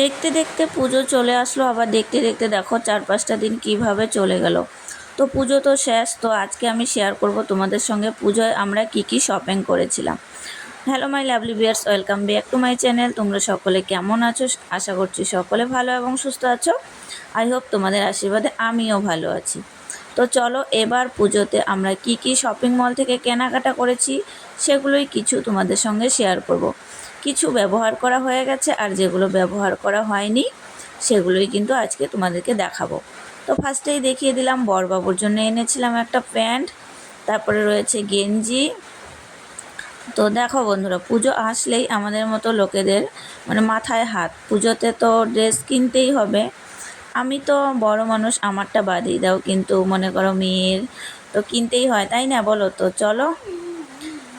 দেখতে দেখতে পুজো চলে আসলো, আবার দেখতে দেখতে দেখো চার পাঁচটা দিন কীভাবে চলে গেল। তো পুজো তো শেষ, তো আজকে আমি শেয়ার করব তোমাদের সঙ্গে পুজোয় আমরা কি কি শপিং করেছিলাম। Hello my lovely bears welcome back to my channel তোমরা সকলে কেমন আছো? আশা করছি সকলে ভালো এবং সুস্থ আছো। আই হোপ তোমাদের আশীর্বাদে আমিও ভালো আছি। তো চলো এবার পুজোতে আমরা কি কি শপিং মল থেকে কেনাকাটা করেছি, সেগুলোই কিছু তোমাদের সঙ্গে শেয়ার করব। কিছু ব্যবহার করা হয়ে গেছে আর যেগুলো ব্যবহার করা হয়নি, সেগুলোই কিন্তু আজকে তোমাদেরকে দেখাবো। তো ফার্স্টেই দেখিয়ে দিলাম, বরবাবুর জন্য এনেছিলাম একটা প্যান্ট, তারপরে রয়েছে গেঞ্জি। তো দেখো বন্ধুরা, পুজো আসলেই আমাদের মতো লোকেদের মানে মাথায় হাত। পুজোতে তো ড্রেস কিনতেই হবে। আমি তো বড় মানুষ, আমারটা বাদই দাও, কিন্তু মনে করো মেয়ের তো কিনতেই হয়, তাই না? বলো তো, চলো।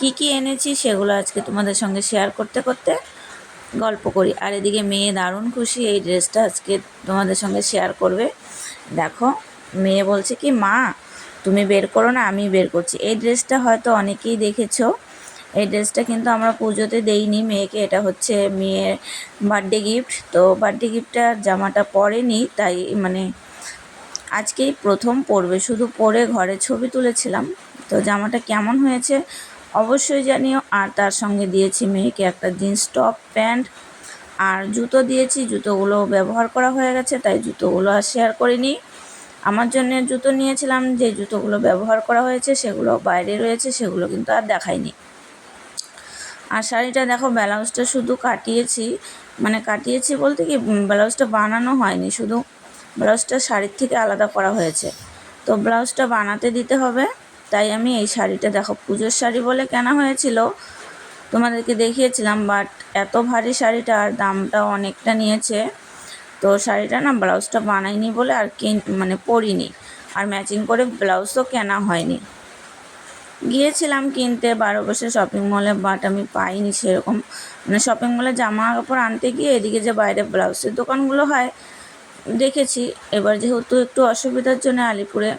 কি কি এনেছি সেগুলো আজকে তোমাদের সঙ্গে শেয়ার করতে করতে গল্প করি। আর এদিকে মেয়ে দারুণ খুশি, এই ড্রেসটা আজকে তোমাদের সঙ্গে শেয়ার করবে। দেখো, মেয়ে বলছে কি, মা, তুমি বের করো না, আমি বের করছি। এই ড্রেসটা হয়তো অনেকেই দেখেছ। এই ড্রেসটা কিন্তু আমরা পুজোতে দেইনি, মেয়েকে এটা হচ্ছে মেয়ের বার্থডে গিফট তো বার্থডে গিফটটা জামাটা পরেনি, তাই মানে আজকেই প্রথম পরবে। শুধু পরে ঘরে ছবি তুলেছিলাম। তো জামাটা কেমন হয়েছে অবশ্যই জানিও। আর তার সঙ্গে দিয়েছি মেয়েকে একটা জিন্স টপ, প্যান্ট। আর জুতো দিয়েছি। জুতোগুলো ব্যবহার করা হয়ে গেছে, তাই জুতোগুলো আর শেয়ার করিনি। আমার জন্য জুতো নিয়েছিলাম, যে জুতোগুলো ব্যবহার করা হয়েছে সেগুলো বাইরে রয়েছে, সেগুলো কিন্তু আর দেখাইনি। আর শাড়িটা দেখো, ব্লাউজটা শুধু কাটিয়েছি। মানে কাটিয়েছি বলতে কি ব্লাউজটা বানানো হয়নি, শুধু ব্লাউজটা শাড়ির থেকে আলাদা করা হয়েছে। তো ব্লাউজটা বানাতে দিতে হবে। তাই আমি এই শাড়িটা, দেখো পুজোর শাড়ি বলে কেনা হয়েছিল, তোমাদেরকে দেখিয়েছিলাম বাট এত ভারী শাড়িটা আর দামটাও অনেকটা নিয়েছে। তো শাড়িটা না ব্লাউজটা বানাইনি বলে আর কিন মানে পরিনি, আর ম্যাচিং করে ব্লাউজ তো কেনা হয়নি। গিয়েছিলাম কিনতে, বারো বসে শপিং মলে বাট আমি পাইনি সেরকম। মানে শপিং মলে জামা কাপড় আনতে গিয়ে এদিকে যে বাইরে ব্লাউজের দোকানগুলো হয়, দেখেছি। এবার যেহেতু একটু অসুবিধার জন্য আলিপুরে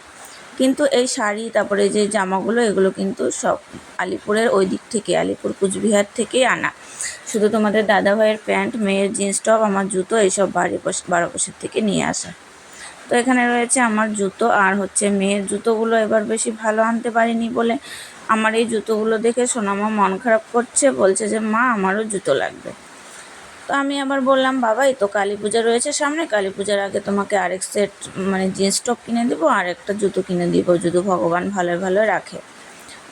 কিন্তু এই শাড়ি, তারপরে যে জামাগুলো, এগুলো কিন্তু সব আলিপুরের ওই দিক থেকে, আলিপুর কুচবিহার থেকেই আনা। শুধু তোমাদের দাদাভাইয়ের প্যান্ট, মেয়ের জিন্স টপ, আমার জুতো, এইসব বাড়ি বারো বছর থেকে নিয়ে আসা। তো এখানে রয়েছে আমার জুতো, আর হচ্ছে মেয়ের জুতোগুলো এবার বেশি ভালো আনতে পারিনি বলে আমার এই জুতোগুলো দেখে সোনামা মন খারাপ করছে, বলছে যে, মা, আমারও জুতো লাগবে। তো আমি আবার বললাম বাবা এই তো কালী পূজা রয়েছে সামনে। কালী পূজার আগে তোমাকে আরেক সেট মানে জিন্স টপ কিনে দেবো, আর একটা জুতো কিনে দিব, যদি ভগবান ভালো ভালো রাখে।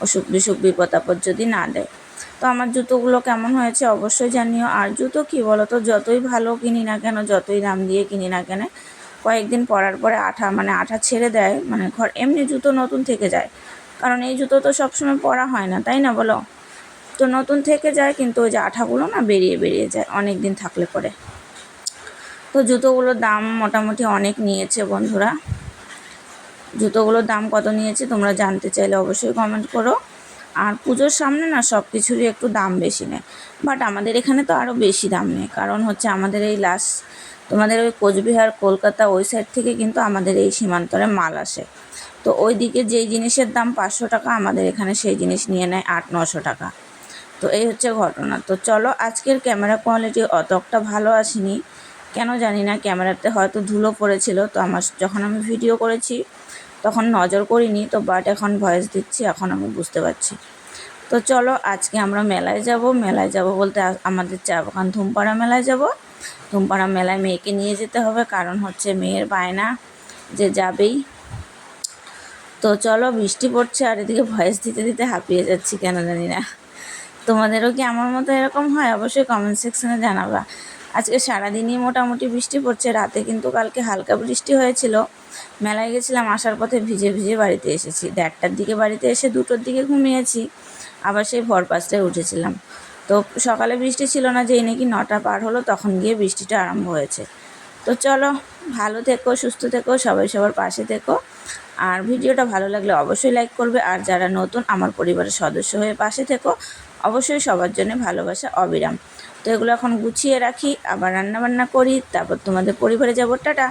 অসুখ বিসুখ, বিপদ আপদ যদি না দেয়। তো আমার জুতোগুলো কেমন হয়েছে অবশ্যই জানিও। আর জুতো কী বলো তো যতই ভালো কিনি না কেন, যতই দাম দিয়ে কিনি না কেন, কয়েকদিন পরার পরে আঠা মানে আঠা ছেড়ে দেয় মানে ঘর এমনি জুতো নতুন থেকে যায়। কারণ এই জুতো তো সবসময় পরা হয় না, তাই না বলো? তো নতুন থেকে যায়, কিন্তু ওই যে আঠাগুলো না বেরিয়ে বেরিয়ে যায় অনেক দিন থাকলে পরে। তো জুতোগুলোর দাম মোটামুটি অনেক নিয়েছে বন্ধুরা। জুতোগুলোর দাম কত নিয়েছে তোমরা জানতে চাইলে অবশ্যই কমেন্ট করো। আর পুজোর সামনে না সব কিছুরই একটু দাম বেশি নেয়। বাট আমাদের এখানে তো আরও বেশি দাম নেয়। কারণ হচ্ছে আমাদের এই লাস্ট তোমাদের ওই কোচবিহার, কলকাতা ওই সাইড থেকে কিন্তু আমাদের এই সীমান্তরে মাল আসে। তো ওই দিকে যেই জিনিসের দাম পাঁচশো টাকা, আমাদের এখানে সেই জিনিস নিয়ে নেয় আট, নশো টাকা। তো এই হচ্ছে ঘটনা। তো চলো, আজকের ক্যামেরা কোয়ালিটি অতটা ভালো আসেনি। কেন জানি না, ক্যামেরাতে হয়তো ধুলো পড়েছিল। তো আমার যখন আমি ভিডিও করেছি, তখন নজর করিনি। তো বাট এখন ভয়েস দিচ্ছি, এখন আমি বুঝতে পারছি। তো চলো, আজকে আমরা মেলায় যাব। মেলায় যাব বলতে আমাদের চা বাগান ধুমপাড়া মেলায় যাব। ধুমপাড়া মেলায় মেয়েকে নিয়ে যেতে হবে। কারণ হচ্ছে মেয়ের বায়না যে যাবেই। তো চলো, বৃষ্টি পড়ছে আর এদিকে ভয়েস দিতে দিতে হাঁপিয়ে যাচ্ছি, কেন জানি না। তোমাদেরও কি আমার মতো এরকম হয়? অবশ্যই কমেন্ট সেকশনে জানাবা। আজকে সারাদিনই মোটামুটি বৃষ্টি পড়ছে, রাতে কিন্তু কালকে হালকা বৃষ্টি হয়েছিল। মেলায় গেছিলাম, আসার পথে ভিজে ভিজে বাড়িতে এসেছি। দেড়টার দিকে বাড়িতে এসে দুটোর দিকে ঘুমিয়েছি, আবার সেই ভর পাঁচটায় উঠেছিলাম। তো সকালে বৃষ্টি ছিল না, যেই নাকি নটা পার হলো, তখন গিয়ে বৃষ্টিটা আরম্ভ হয়েছে। তো চলো, ভালো থেকো, সুস্থ থেকো, সবাই সবার পাশে থেকো। আর ভিডিওটা ভালো লাগলে অবশ্যই লাইক করবে। আর যারা নতুন, আমার পরিবারের সদস্য হয়ে পাশে থেকো। অবশ্যই সবার জন্য ভালোবাসা অবিরাম। তো এগুলো এখন গুছিয়ে রাখি, আবার রান্নাবান্না করি, তারপর তোমাদের পরিবারে যাব। টাটা!